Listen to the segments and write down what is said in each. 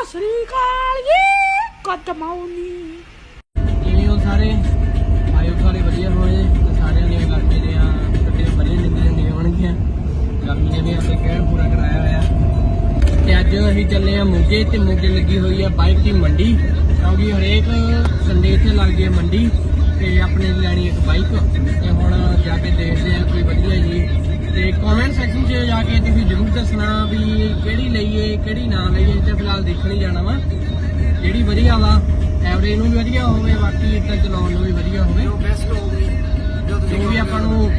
ਸਤਿ ਸ੍ਰੀ ਅਕਾਲ ਜੀ ਗੁੱਡ ਕਿਵੇਂ ਹੋ ਸਾਰੇ? ਆਇਓ ਸਾਰੇ ਵਧੀਆ ਹੋਏ ਸਾਰਿਆਂ ਦੀਆਂ ਗਰਮੀ ਦੀਆਂ ਕੱਟੀਆਂ ਬੜੀਆਂ ਨਿੰਦੀਆਂ ਜਾਂਦੀਆਂ ਗਰਮੀ ਨੇ ਵੀ ਆਪਣੇ ਕਹਿਣ ਪੂਰਾ ਕਰਾਇਆ ਹੋਇਆ। ਤੇ ਅੱਜ ਅਸੀਂ ਚੱਲੇ ਆ ਮੋਗੇ ਤੇ ਮੋਗੇ ਲੱਗੀ ਹੋਈ ਆ ਬਾਈਕ ਦੀ ਮੰਡੀ। ਕਿਉਂਕਿ ਹਰੇਕ ਸੰਡੇ ਇੱਥੇ ਲੱਗਦੀ ਹੈ ਮੰਡੀ। ਤੇ ਆਪਣੇ ਲੈਣੀ ਇੱਕ ਬਾਈਕ। ਤੇ ਹੁਣ ਜਾ ਕੇ ਦੇਖਦੇ ਆ ਕੋਈ ਵਧੀਆ ਜੀ। ਤੇ ਕਮੈਂਟ ਸੈਕਸ਼ਨ 'ਚ ਜਾ ਕੇ ਤੁਸੀਂ ਜ਼ਰੂਰ ਦੱਸਣਾ ਵੀ ਕਿਹੜੀ ਲਈਏ ਕਿਹੜੀ ਨਾ ਲਈਏ ਤੇ ਫਿਲਹਾਲ ਦੇਖਣ ਹੀ ਜਾਣਾ ਵਾ। ਜਿਹੜੀ ਵਧੀਆ ਵਾ ਐਵਰੇਜ ਨੂੰ ਵੀ ਵਧੀਆ ਹੋਵੇ ਬਾਕੀ ਇੱਦਾਂ ਚਲਾਉਣ ਨੂੰ ਵੀ ਵਧੀਆ ਹੋਵੇ। ਬੈਸਟ ਹੋਊਗੀ ਜੋ ਜੋ ਵੀ ਆਪਾਂ ਨੂੰ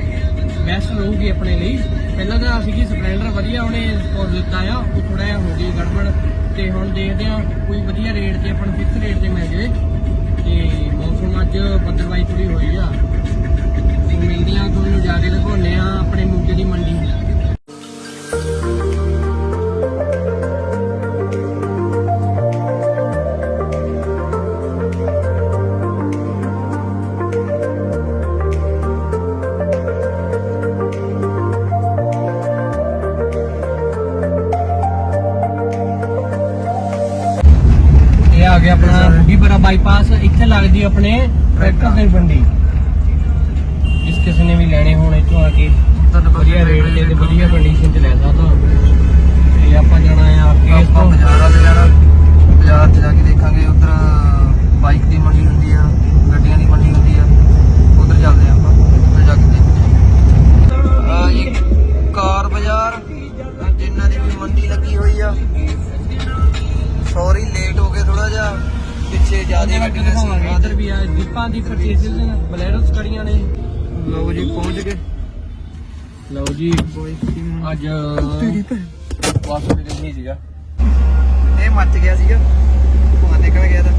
ਬੈਸਟ ਰਹੂਗੀ ਆਪਣੇ ਲਈ। ਪਹਿਲਾਂ ਤਾਂ ਸੀਗੀ ਸਪਲੈਂਡਰ ਵਧੀਆ ਉਹਨੇ ਸਪੋਰਟ ਦਿੱਤਾ ਆ ਉਹ ਥੋੜਾ ਜਿਹਾ ਹੋ ਗਈ ਗੜਬੜ। ਤੇ ਹੁਣ ਦੇਖਦੇ ਆ ਕੋਈ ਵਧੀਆ ਰੇਟ ਤੇ ਆਪਾਂ ਨੂੰ ਫਿਕਸ ਰੇਟ ਤੇ ਮਿਲ ਜਾਵੇ। ਤੇ ਮੌਸਮ ਅੱਜ ਬੱਦਲਵਾਈ ਥੋੜੀ ਹੋਈ ਆ। ਬਾਈਪਾਸ ਇੱਥੇ ਲੱਗਦੀ ਆਪਣੇ ਟਰੈਕਟਰ ਦੀ ਮੰਡੀ ਜਿਸ ਕਿਸੇ ਨੇ ਵੀ ਲੈਣੇ ਹੋਣ ਇੱਥੋਂ ਆ ਕੇ। ਵਧੀਆ ਰੇਟ ਤੇ ਤੇ ਵਧੀਆ ਕੰਡੀਸ਼ਨ 'ਚ ਲੈ ਸਕਦਾ। ਜ਼ਿਆਦਾ ਗੱਡੀਆਂ ਦਿਖਾਵਾਂਗੇ। ਇੱਧਰ ਵੀ ਆ ਜੀਪਾਂ ਦੀ ਪਰਚੇਸਿਸ ਬਲੈਰੋਸ ਖੜੀਆਂ ਨੇ। ਲਓ ਜੀ ਪਹੁੰਚ ਗਏ। ਲਓ ਜੀ ਅੱਜ ਵਾਸੂ ਵੀ ਨਹੀਂ ਸੀਗਾ। ਇਹ ਮੱਚ ਗਿਆ ਸੀਗਾ। ਧੂਆਂ ਨਿਕਲ ਗਿਆ ਤਾਂ।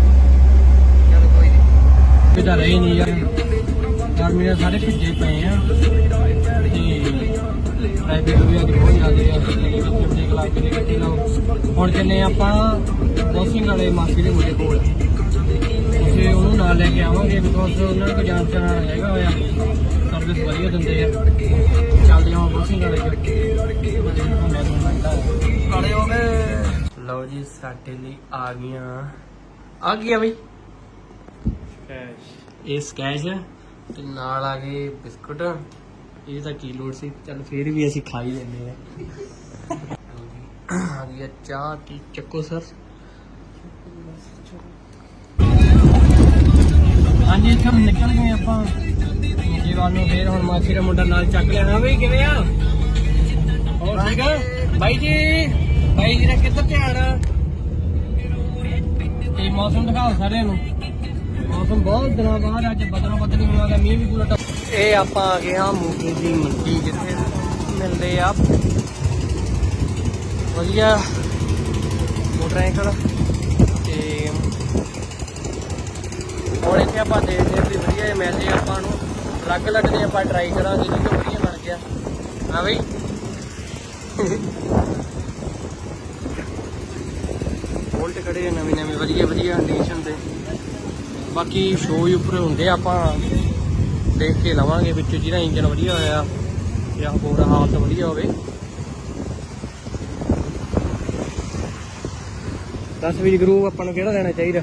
ਚਲ ਕੋਈ ਨਹੀਂ ਇਹਦਾ ਰਹੀ ਨਹੀਂ ਯਾਰ ਗਰਮੀ ਨਾਲ ਸਾਰੇ ਭਿੱਜੇ ਪਏ ਆ। ਤੇ ਟ੍ਰੈਫਿਕ ਵੀ ਅੱਜ ਬਹੁਤ ਜ਼ਿਆਦਾ ਆ। ਕਿੰਨੇ ਕਲਾਕ ਦੇ ਗੱਡੀ ਲਾਓ। ਹੁਣ ਚੱਲੇ ਆਪਾਂ ਬੋਸਿੰਗ ਵਾਲੇ ਮਾਸੀ ਦੇ ਮੁੰਡੇ ਕੋਲ। ਉਸੇ ਉਹਨੂੰ ਨਾਲ ਲੈ ਕੇ ਆਵਾਂਗੇ ਬਿਕੋਜ਼ ਉਹਨਾਂ ਨੂੰ ਜਾਣ ਪਛਾਣ ਹੈਗਾ ਹੋਇਆ। ਸਰਵਿਸ ਵਧੀਆ ਦਿੰਦੇ ਆ। ਚੱਲਦੇ ਹਾਂ ਬੋਸਿੰਗ ਵਾਲੇ ਕੋਲ ਹੋ ਗਏ। ਲਓ ਜੀ ਸਾਡੇ ਲਈ ਆ ਗਈਆਂ। ਆ ਗਿਆ ਬਈ। ਇਹ ਸਕੈਚ ਹੈ ਤੇ ਨਾਲ ਆ ਗਏ ਬਿਸਕੁਟ। ਇਹ ਤਾਂ ਕੀ ਲੋੜ ਸੀ। ਚਲ ਫੇਰ ਵੀ ਅਸੀਂ ਖਾ ਹੀ ਲੈਂਦੇ ਆ। ਆ ਗਿਆ ਚਾਹ। ਤੇ ਚੱਕੋ ਸਰ। ਹਾਂਜੀ, ਇੱਥੋਂ ਨਿਕਲ ਗਏ ਆਪਾਂ। ਜੀ ਨੂੰ ਫੇਰ ਹੁਣ ਮਾਸੀ ਦਾ ਮੁੰਡਾ ਨਾਲ ਚੱਕ ਲਿਆ। ਹਾਂ ਕਿਵੇਂ ਆ? ਹੋਰ ਠੀਕ ਆ? ਬਾਈ ਜੀ ਬਾਈ ਜੀ ਨੇ ਕਿੱਧਰ ਧਿਆਨ ਆ? ਤੇ ਮੌਸਮ ਦਿਖਾਓ ਸਾਰਿਆਂ ਨੂੰ। ਮੌਸਮ ਬਹੁਤ ਦਿਨਾਂ ਬਾਅਦ, ਅੱਜ ਬਦਲੋ ਬਦਲੀ ਹੋਣਾ ਦਾ ਮੀਂਹ ਵੀ ਪੂਰਾ ਇਹ ਆਪਾਂ ਆ ਗਏ ਹਾਂ ਮੂੰਗੀ ਦੀ ਮੰਡੀ, ਜਿੱਥੇ ਮਿਲਦੇ ਆ। ਵਧੀਆ। ਮੋਟਰਸਾਈਕਲ ਤੇ ਹੁਣ ਇੱਥੇ ਆਪਾਂ ਦੇਖਦੇ ਹਾਂ ਵੀ ਵਧੀਆ ਜਿਹੇ ਮਿਲਦੇ ਆ ਆਪਾਂ ਨੂੰ ਅਲੱਗ ਅਲੱਗ ਦੇ ਆਪਾਂ ਟਰਾਈ ਕਰਾਂਗੇ ਜਿਹਨੂੰ ਵਧੀਆ ਬਣ ਗਿਆ। ਹਾਂ ਬਈ। ਬੋਲਟ ਖੜੇ ਨਵੇਂ ਨਵੇਂ, ਵਧੀਆ ਵਧੀਆ ਕੰਡੀਸ਼ਨ ਦੇ। ਬਾਕੀ ਸ਼ੋਅ ਉੱਪਰ ਹੁੰਦੇ ਆਪਾਂ ਦੇਖ ਕੇ ਲਵਾਂਗੇ ਵਿੱਚ ਜਿਹਦਾ ਇੰਜਨ ਵਧੀਆ ਹੋਇਆ ਜਾਂ ਹੋਰ ਹਾਲਤ ਵਧੀਆ ਹੋਵੇ। ਦੱਸ ਵੀ ਗਰੂ, ਆਪਾਂ ਨੂੰ ਕਿਹੜਾ ਲੈਣਾ ਚਾਹੀਦਾ?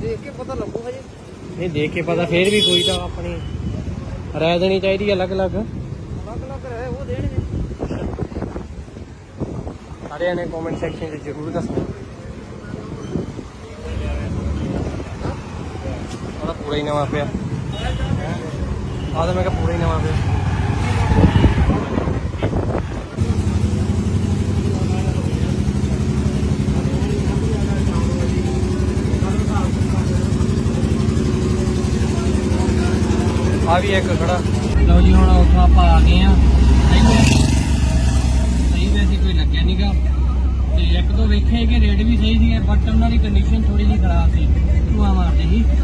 ਦੇਖ ਕੇ ਪਤਾ ਲੱਗੂ ਹਜੇ। ਨਹੀਂ ਦੇਖ ਕੇ ਪਤਾ ਫੇਰ ਵੀ ਕੋਈ ਤਾਂ ਆਪਣੀ ਰਾਏ ਦੇਣੀ ਚਾਹੀਦੀ ਹੈ ਅਲੱਗ-ਅਲੱਗ। ਅਲੱਗ ਅਲੱਗ ਰਹੇ ਉਹ ਦੇਣਗੇ। ਸਾਰਿਆਂ ਨੇ ਕਮੈਂਟ ਸੈਕਸ਼ਨ 'ਚ ਜ਼ਰੂਰ ਦੱਸਣਾ। ਉਹਦਾ ਪੂਰਾ ਹੀ ਨਵਾਂ ਪਿਆ। ਆਹ ਤਾਂ ਮੈਂ ਕਿਹਾ ਪੂਰਾ ਹੀ ਨਵਾਂ ਪਿਆ। ਆ ਵੀ ਇੱਕ ਖੜਾ। ਲਓ ਜੀ, ਹੁਣ ਉੱਥੋਂ ਆਪਾਂ ਆ ਗਏ ਆ ਸਹੀ ਵੈਸੇ ਕੋਈ ਲੱਗਿਆ ਨਹੀਂਗਾ ਤੇ ਇੱਕ ਦੋ ਵੇਖੇ ਕਿ ਰੇਟ ਵੀ ਸਹੀ ਸੀਗੇ ਬਟ ਉਹਨਾਂ ਦੀ ਕੰਡੀਸ਼ਨ ਥੋੜੀ ਜਿਹੀ ਖਰਾਬ ਸੀ। ਧੂਆ ਮਾਰਦੇ ਸੀ। ਹੁਣ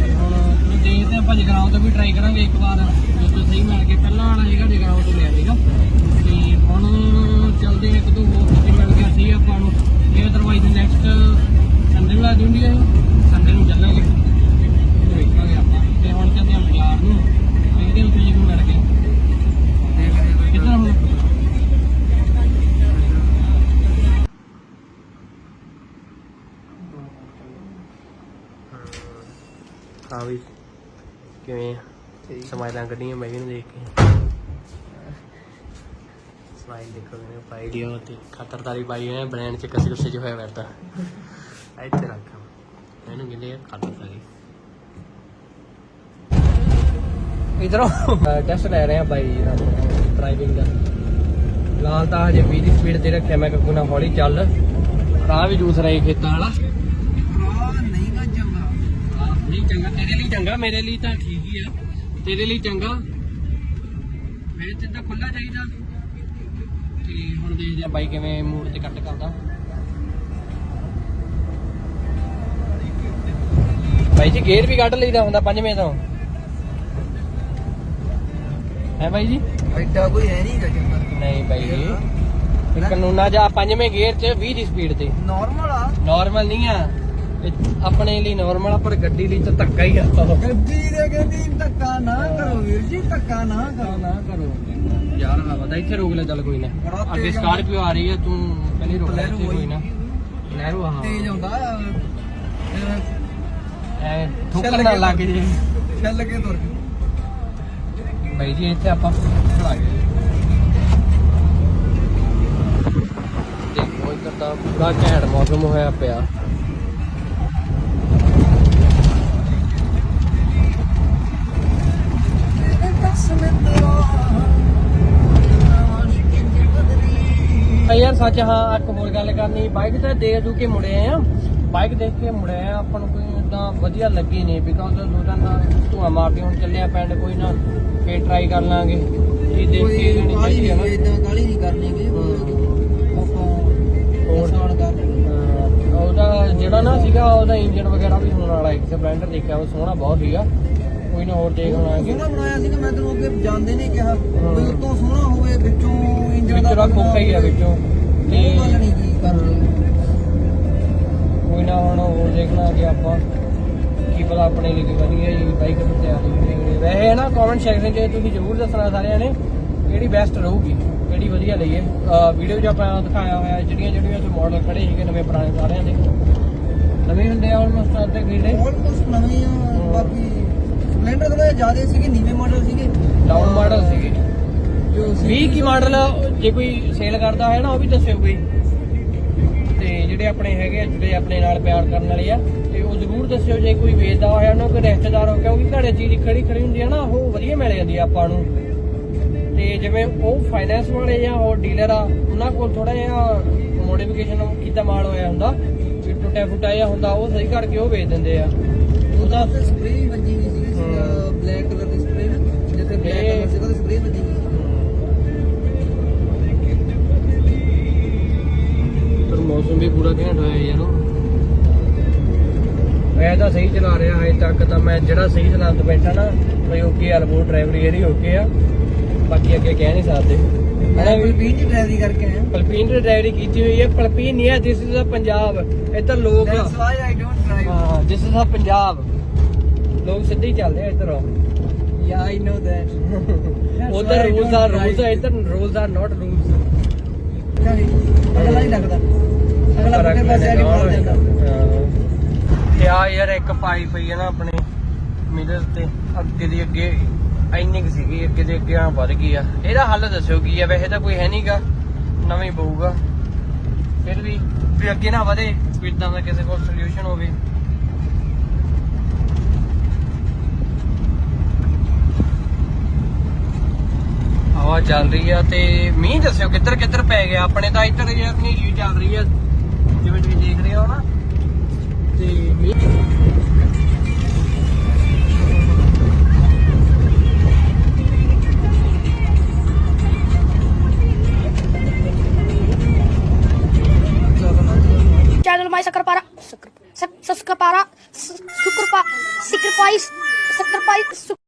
ਚਲੋ ਦੇਖਦੇ ਆਪਾਂ, ਜਗਰਾਉਂ ਤੋਂ ਵੀ ਟਰਾਈ ਕਰਾਂਗੇ ਇੱਕ ਵਾਰ। ਜੋ ਤੋਂ ਸਹੀ ਮਿਲ ਕੇ ਪਹਿਲਾਂ ਵਾਲਾ ਹੈਗਾ ਜਗਰਾਉਂ ਤੋਂ ਲਿਆ ਸੀਗਾ। ਤੇ ਹੁਣ ਚੱਲਦੇ ਇੱਕ ਦੋ ਹੋਰ ਕਿਤੇ ਮਿਲ ਗਿਆ ਸੀ ਆਪਾਂ ਨੂੰ। ਇਹ ਅਦਰਵਾਈਜ਼ ਨੈਕਸਟ ਸੰਡੇ ਨੂੰ ਲਾ ਦਿੰਦੀ ਹੈ ਸੰਡੇ ਨੂੰ ਚੱਲਾਂਗੇ। ਨੂੰ ਇਹਦੇ ਉੱਤੇ ਜੀ ਨੂੰ ਲੜ ਗਏ ਕਿੱਧਰ ਹੁਣ ਹਾਂ ਵੀ ਕਿਵੇਂ ਸਮਾਈਲਾਂ ਕੱਢੀਆਂ ਮੈਂ ਵੀ ਨੂੰ ਦੇਖ ਕੇ। ਸਮਾਈਲ ਦੇਖੋ ਮੇਰੇ ਭਾਈ ਦੀ ਉਹ ਤੇ। ਖਤਰਦਾਰੀ ਪਾਈ ਹੋਈ ਹੈ ਬ੍ਰਾਂਡ ਚ ਕਸੇ ਕਸੇ ਜੋ ਹੋਇਆ ਵਰਦਾ ਇੱਥੇ ਰੱਖਾਂ। ਇਹਨੂੰ ਕਹਿੰਦੇ ਆ ਖਤਰਦਾਰੀ। ਇਧਰੋਂ ਟੈਸਟ ਲੈ ਰਹੇ ਆ ਬਾਈ ਜੀ ਦਾ ਡਰਾਈਵਿੰਗ ਦਾ। ਲਾਲ ਤਾਂ ਹਜੇ 20 ਦੀ ਸਪੀਡ ਤੇ ਰੱਖਿਆ, ਮੈਂ ਕਿਹਾ ਨਾ ਹੌਲੀ ਚੱਲ। ਰਾਹ ਵੀ ਦੂਸਰਾ ਹੀ ਖੇਤਾਂ ਵਾਲਾ। ਨਹੀਂ ਚੰਗਾ, ਤੇਰੇ ਲਈ ਚੰਗਾ, ਮੇਰੇ ਲਈ ਤਾਂ ਠੀਕ ਹੀ ਆ। ਤੇਰੇ ਲਈ ਚੰਗਾ। ਮੇਰੇ ਤੇ ਤਾਂ ਖੁੱਲਾ ਚਾਹੀਦਾ। ਤੇ ਹੁਣ ਦੇਖਦੇ ਆ ਬਾਈ ਕਿਵੇਂ ਮੂਡ ਤੇ ਕੱਟ ਕਰਦਾ। ਬਾਈ ਜੀ ਗੇਅਰ ਵੀ ਕੱਢ ਲਈਦਾ ਹੁੰਦਾ ਪੰਜਵੇਂ ਤੋਂ। ਹੈ ਬਾਈ ਜੀ? ਐਡਾ ਕੋਈ ਹੈ ਨਹੀਂ ਚੰਗਾ ਨਹੀਂ ਬਾਈ ਜੀ। ਇਹ ਕਾਨੂੰਨਾ ਜਾ ਪੰਜਵੇਂ ਗੇਅਰ 'ਚ 20 ਦੀ ਸਪੀਡ ਤੇ। ਨਾਰਮਲ ਆ। ਨਾਰਮਲ ਨਹੀਂ ਆ। ਇਹ ਆਪਣੇ ਲਈ ਨਾਰਮਲ ਆ ਪਰ ਗੱਡੀ ਲਈ ਤਾਂ ਧੱਕਾ ਹੀ ਆ। ਗੱਡੀ ਦੇ ਕਹਿੰਦੀ ਧੱਕਾ ਨਾ ਕਰੋ ਵੀਰ ਜੀ ਧੱਕਾ ਨਾ ਕਰੋ। ਨਾ ਕਰੋ। ਯਾਰ ਹਵਾ ਦਾ ਇੱਥੇ ਰੋਕ ਲੈ ਚੱਲ ਕੋਈ ਨਾ। ਅੱਗੇ ਸਕਾਰਪੀਓ ਆ ਰਹੀ ਹੈ ਤੂੰ ਪਹਿਲੇ ਰੋਕ ਲੈ ਇੱਥੇ ਕੋਈ। ਨਾ। ਲੈਰੋ ਹਾਂ। ਤੇਜ਼ ਹੁੰਦਾ ਐ ਠੋਕਰ ਨਾ ਲੱਗ ਜੇ। ਛੱਲ ਕੇ ਤੁਰ ਬਾਈ ਜੀ ਇੱਥੇ ਆਪਾਂ ਖੜਾ ਗਏ ਦੇਖੋ ਇੱਧਰ ਤਾਂ ਪੂਰਾ ਘੈਂਟ ਮੌਸਮ ਹੋਇਆ ਪਿਆ ਯਾਰ ਸੱਚ, ਹਾਂ, ਇੱਕ ਹੋਰ ਗੱਲ ਕਰਨੀ। ਬਾਈਕ ਤਾਂ ਦੇਖ ਦੂ ਕੇ ਮੁੜੇ ਆ। ਬਾਈਕ ਦੇਖ ਕੇ ਮੁੜੇ ਆ। ਆਪਾਂ ਨੂੰ ਕੋਈ ਇਦਾਂ ਵਧੀਆ ਲੱਗੀ ਨਹੀਂ ਬਿਕਾਜ਼ ਲੋਕਾਂ ਦਾ ਧੂਆ ਮਾਰਦੇ ਹੁਣ ਚੱਲਿਆ ਪਿੰਡ ਕੋਈ ਨਾ। ਫੇਰ ਟਰਾਈ ਕਰ ਲਾਂਗੇ। ਇਹ ਦੇਖ ਕੇ ਲੈਣੀ ਚਾਹੀਦੀ ਹੈ ਨਾ। ਇਦਾਂ ਕਾਲੀ ਨਹੀਂ ਕਰਨੀ ਹੋਰ? ਉਹਦਾ ਜਿਹੜਾ ਨਾ ਸੀਗਾ ਉਹਦਾ ਇੰਜਨ ਵਗੈਰਾ ਵੀ ਹੋਣ ਵਾਲਾ ਇੱਕ ਸਪਲੈਂਡਰ ਦੇਖਿਆ ਉਹ ਸੋਹਣਾ ਬਹੁਤ ਸੀਗਾ। ਕੋਈ ਨਾ ਹੋਰ ਦੇਖ ਲਾਂਗੇ। ਸੋਹਣਾ ਬਣਾਇਆ ਸੀ ਮੈਂ ਤੈਨੂੰ ਅੱਗੇ ਜਾਂਦੇ ਨੇ ਕਿਹਾ। ਵੀ ਉਤੋਂ ਸੋਹਣਾ ਹੋਵੇ ਵਿੱਚੋਂ ਇੰਜਨ ਦਾ ਜਿਹੜਾ ਖੋਖਾ ਹੀ ਆ ਵਿੱਚੋਂ। ਤੇ ਗੱਲ ਕੀ ਕੋਈ ਨਾ ਹੁਣ ਹੋਰ ਦੇਖਣਾ ਕਿ ਆਪਾਂ ਕੀ ਪਤਾ ਆਪਣੇ ਲਈ ਵਧੀਆ ਜੀ ਬਾਈਕ ਤੇ ਤਿਆਰੀ ਕਰੀਏ ਵੈਸੇ ਨਾ ਕਮੈਂਟ ਸੈਕਸ਼ਨ 'ਚ ਤੁਸੀਂ ਜ਼ਰੂਰ ਦੱਸਣਾ ਸਾਰਿਆਂ ਨੇ ਕਿਹੜੀ ਬੈਸਟ ਰਹੂਗੀ ਕਿਹੜੀ ਵਧੀਆ ਲਈਏ ਵੀਡੀਓ 'ਚ ਆਪਾਂ ਦਿਖਾਇਆ ਹੋਇਆ ਜਿਹੜੀਆਂ ਜਿਹੜੀਆਂ ਤੇ ਮਾਡਲ ਖੜੇ ਸੀਗੇ ਨਵੇਂ ਪੁਰਾਣੇ ਸਾਰਿਆਂ ਦੇ। ਨਵੇਂ ਹੁੰਦੇ ਆ ਆਲਮੋਸਟ ਅੱਧੇ ਗ੍ਰੀਡੇ ਆਲਮੋਸਟ ਨਵੇਂ ਆ ਬਾਕੀ ਸਪਲੈਂਡਰ ਥੋੜਾ ਜ਼ਿਆਦਾ ਸੀਗੇ ਨੀਵੇਂ ਮਾਡਲ ਸੀਗੇ। ਡਾਊਨ ਮਾਡਲ ਸੀਗੇ। ਜੋ 20 ਕੀ ਮਾਡਲ ਜੇ ਕੋਈ ਸੇਲ ਕਰਦਾ ਹੈ ਨਾ ਉਹ ਵੀ ਦੱਸਿਓ ਕੋਈ। ਤੇ ਜਿਹੜੇ ਆਪਣੇ ਹੈਗੇ ਜਿਹੜੇ ਆਪਣੇ ਨਾਲ ਪਿਆਰ ਕਰਨ ਵਾਲੇ ਆ ਤੇ ਜ਼ਰੂਰ ਦੱਸਿਓ ਜੇ ਕੋਈ ਵੇਚਦਾ ਹੋਇਆ ਨਾ ਕੋਈ ਰਿਸ਼ਤੇਦਾਰ ਹੋ ਕਿਉਂਕਿ ਘਰੇ ਚੀਜ਼ ਖੜੀ ਖੜੀ ਹੁੰਦੀ ਆ ਨਾ, ਉਹ ਵਧੀਆ ਮਿਲ ਜਾਂਦੀ ਆ ਆਪਾਂ ਨੂੰ। ਤੇ ਜਿਵੇਂ ਉਹ ਫਾਈਨੈਂਸ ਵਾਲੇ ਜਾਂ ਹੋਰ ਡੀਲਰ ਆ, ਉਹਨਾਂ ਕੋਲ ਥੋੜਾ ਜਿਹਾ ਮੋਡੀਫਿਕੇਸ਼ਨ ਕੀਤਾ ਮਾਲ ਹੋਇਆ ਹੁੰਦਾ ਟੁੱਟਿਆ ਫੁੱਟਿਆ ਜਿਹਾ ਹੁੰਦਾ, ਉਹ ਸਹੀ ਕਰਕੇ ਉਹ ਵੇਚ ਦਿੰਦੇ ਆ। ਉਹਦਾ ਚਲਾ ਰਿਹਾ ਹਜੇ ਤੱਕ ਤਾਂ ਮੈਂ ਜਿਹੜਾ ਸਹੀ ਚਲਾਉਂਦਾ ਬੈਠਾ ਨਾ ਬਈ ਓਕੇ ਅਲਬੋ ਡਰਾਈਵਰੀ ਇਹਦੀ ਓਕੇ ਆ ਬਾਕੀ ਅੱਗੇ ਕਹਿ ਨਹੀਂ ਸਕਦੇ। ਮੈਂ ਵੀਹ ਚ ਡਰਾਈਵਰੀ ਕਰਕੇ ਆਇਆ। ਪਲਪੀਨ ਦੀ ਡਰਾਈਵਰੀ ਕੀਤੀ ਹੋਈ ਹੈ ਪਲਪੀਨ ਨਹੀਂ ਹੈ ਦਿਸ ਇਜ਼ ਪੰਜਾਬ। ਇੱਧਰ ਲੋਕ don't drive. ਹਾਂ ਦਿਸ ਇਜ਼ ਪੰਜਾਬ। ਲੋਕ ਸਿੱਧੇ ਹੀ ਚੱਲਦੇ ਆ ਇੱਧਰ। Know that. That's why ਉਧਰ ਰੂਲਸ drive. ਰੂਲਸ ਇੱਧਰ ਰੂਲਸ ਨਾਟ ਰੂਲਸ ਅਗਲਾ ਨਹੀਂ ਲੱਗਦਾ। ਅਗਲਾ ਬੱਟੇ ਪਾਸੇ ਆ ਕੇ ਮਾਰ ਦਿੰਦਾ ਤੇ ਆ ਯਾਰ ਇੱਕ ਪਾਈ ਪਈ ਹੈ ਨਾ ਆਪਣੇ ਮਿਡਲ ਤੇ, ਅੱਗੇ ਦੀ ਅੱਗੇ, ਇੰਨੀ ਕੁ ਸੀਗੀ, ਅੱਗੇ ਦੀ ਅੱਗੇ ਆ ਵੱਧ ਗਈ ਆ। ਇਹਦਾ ਹੱਲ ਦੱਸਿਓ ਕੀ ਆ? ਵੈਸੇ ਤਾਂ ਕੋਈ ਹੈ ਨਹੀਂਗਾ ਨਵੇਂ ਪਊਗਾ। ਫਿਰ ਵੀ ਵੀ ਅੱਗੇ ਨਾ ਵਧੇ, ਵੀ ਇਦਾਂ ਦਾ ਕਿਸੇ ਕੋਲ ਸੋਲੂਸ਼ਨ ਹੋਵੇ। ਹਵਾ ਚੱਲ ਰਹੀ ਆ ਤੇ ਮੀਂਹ ਦੱਸਿਓ ਕਿੱਧਰ ਕਿੱਧਰ ਪੈ ਗਿਆ? ਆਪਣੇ ਤਾਂ ਇੱਧਰ ਯਾਰ ਹਨੇਰੀ ਚੱਲ ਰਹੀ ਆ। ਜਿਵੇਂ ਤੁਸੀਂ ਦੇਖ ਰਹੇ ਹੋ ਨਾ ਤੇ